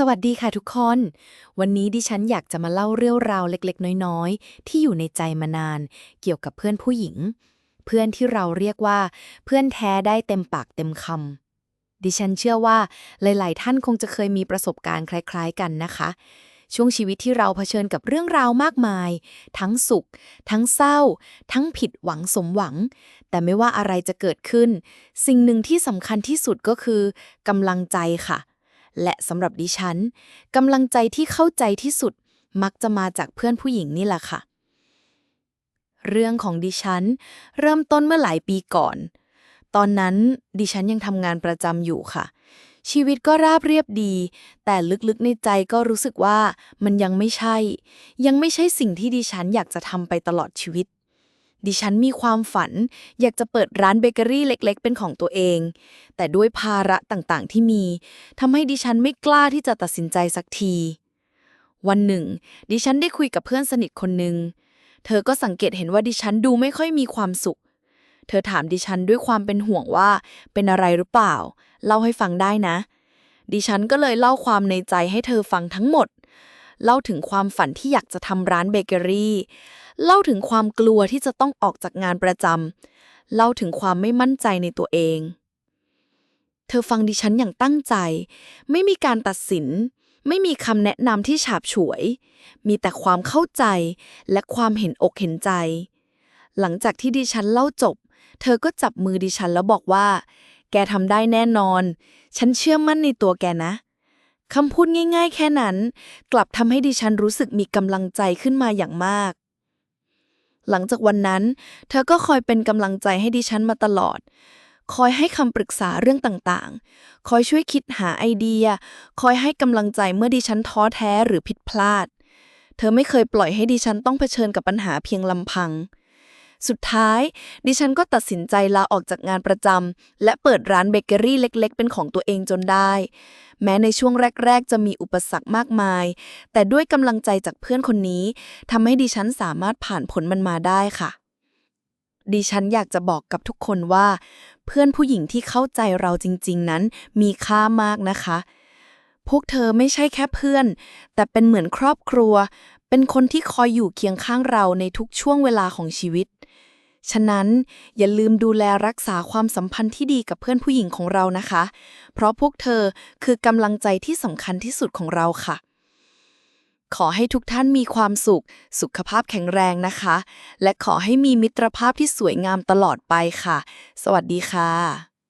สวัสดีค่ะทุกคน วันนี้ดิฉันอยากจะมาเล่าเรื่องราวเล็กๆ น้อยๆ ที่อยู่ในใจมานาน เกี่ยวกับเพื่อนผู้หญิง เพื่อนที่เราเรียกว่า เพื่อนแท้ได้เต็มปากเต็มคำดิฉันเชื่อว่าหลาย ๆ ท่านคงจะเคยมีประสบการณ์คล้าย ๆ กันนะคะ ช่วงชีวิตที่เราเผชิญกับเรื่องราวมากมาย ทั้งสุข ทั้งเศร้า ทั้งผิดหวังสมหวัง แต่ไม่ว่าอะไรจะเกิดขึ้น สิ่งหนึ่งที่สำคัญที่สุดก็คือกำลังใจค่ะ และสำหรับดิฉันกำลังใจที่เข้าใจที่สุดมักจะมาจากเพื่อนผู้หญิงนี่แหละค่ะ เรื่องของดิฉัน เริ่มต้นเมื่อหลายปีก่อน ตอนนั้นดิฉันยังทำงานประจำอยู่ค่ะ ชีวิตก็ราบเรียบดี แต่ลึกๆในใจก็รู้สึกว่ามันยังไม่ใช่ ยังไม่ใช่สิ่งที่ดิฉันอยากจะทำไปตลอดชีวิต ดิฉันมีความฝัน อยากจะเปิดร้านเบเกอรี่เล็ก ๆ เป็นของตัวเอง แต่ด้วยภาระต่างๆ ที่มีทำให้ดิฉันไม่กล้าที่จะตัดสินใจสักที วันหนึ่ง ดิฉันได้คุยกับเพื่อนสนิทคนหนึ่ง เธอก็สังเกตเห็นว่าดิฉันดูไม่ค่อยมีความสุข เธอถามดิฉันด้วยความเป็นห่วงว่าเป็นอะไรหรือเปล่า เล่าให้ฟังได้นะ ดิฉันก็เลยเล่าความในใจให้เธอฟังทั้งหมด เล่าถึงความฝันที่อยากจะทำร้านเบเกอรี่ เล่าถึงความกลัวที่จะต้องออกจากงานประจำ เล่าถึงความไม่มั่นใจในตัวเอง เธอฟังดิฉันอย่างตั้งใจ ไม่มีการตัดสิน ไม่มีคำแนะนำที่ฉาบฉวย มีแต่ความเข้าใจและความเห็นอกเห็นใจ หลังจากที่ดิฉันเล่าจบ เธอก็จับมือดิฉันแล้วบอกว่า แกทำได้แน่นอน ฉันเชื่อมั่นในตัวแกนะ คำพูดง่ายๆ แค่นั้น กลับทำให้ดิฉันรู้สึกมีกำลังใจขึ้นมาอย่างมาก หลังจากวันนั้น เธอก็คอยเป็นกำลังใจให้ดิฉันมาตลอด คอยให้คำปรึกษาเรื่องต่างๆ คอยช่วยคิดหาไอเดีย คอยให้กำลังใจเมื่อดิฉันท้อแท้หรือผิดพลาด เธอไม่เคยปล่อยให้ดิฉันต้องเผชิญกับปัญหาเพียงลำพัง สุดท้าย ดิฉันก็ตัดสินใจลาออกจากงานประจำและเปิดร้านเบเกอรี่เล็กๆ เป็นของตัวเองจนได้ แม้ในช่วงแรก ๆ จะมีอุปสรรคมากมาย แต่ด้วยกำลังใจจากเพื่อนคนนี้ทำให้ดิฉันสามารถผ่านผลมันมาได้ค่ะ ดิฉันอยากจะบอกกับทุกคนว่า เพื่อนผู้หญิงที่เข้าใจเราจริง ๆ นั้นมีค่ามากนะคะพวกเธอไม่ใช่แค่เพื่อน แต่เป็นเหมือนครอบครัว เป็นคนที่คอยอยู่เคียงข้างเราในทุกช่วงเวลาของชีวิต ฉะนั้นอย่าลืมดูแลรักษาความสัมพันธ์ที่ดีกับเพื่อนผู้หญิงของเรานะคะ เพราะพวกเธอคือกำลังใจที่สำคัญที่สุดของเราค่ะ ขอให้ทุกท่านมีความสุข สุขภาพแข็งแรงนะคะ และขอให้มีมิตรภาพที่สวยงามตลอดไปค่ะ สวัสดีค่ะ